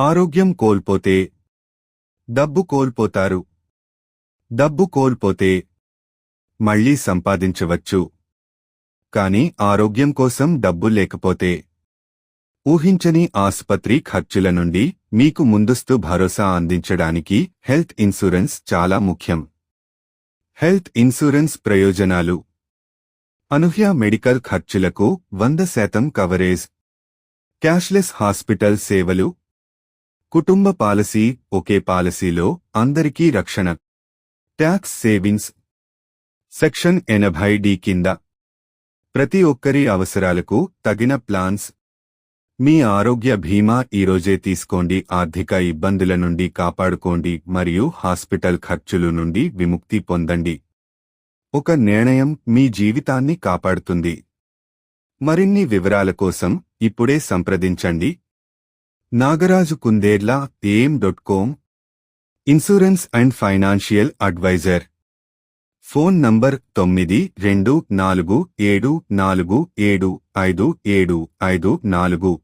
ఆరోగ్యం కోల్పోతే డబ్బు కోల్పోతారు. డబ్బు కోల్పోతే మళ్ళీ సంపాదించవచ్చు. కాని ఆరోగ్యం కోసం డబ్బు లేకపోతే ఊహించని ఆసుపత్రి ఖర్చుల నుండి మీకు ముందస్తు భరోసా అందించడానికి హెల్త్ ఇన్సూరెన్స్ చాలా ముఖ్యం. హెల్త్ ఇన్సూరెన్స్ ప్రయోజనాలు. అనూహ్య మెడికల్ ఖర్చులకు వంద శాతం కవరేజ్. క్యాష్లెస్ హాస్పిటల్ సేవలు కుటుంబ పాలసీ ఒకే పాలసీలో అందరికీ రక్షణ. Tax savings. సెక్షన్ ఎనభై డి కింద. ప్రతి ఒక్కరి అవసరాలకు తగిన ప్లాన్స్. మీ ఆరోగ్య బీమా ఈరోజే తీసుకోండి ఆర్థిక ఇబ్బందుల నుండి కాపాడుకోండి మరియు హాస్పిటల్ ఖర్చులు నుండి విముక్తి పొందండి. ఒక నిర్ణయం మీ జీవితాన్ని కాపాడుతుంది. మరిన్ని వివరాల కోసం ఇప్పుడే సంప్రదించండి నాగరాజు కుందేర్ల ఏం dot com? Insurance and financial advisor. Phone number తొమ్మిది రెండు నాలుగు ఏడు నాలుగు ఏడు ఐదు ఏడు ఐదు నాలుగు.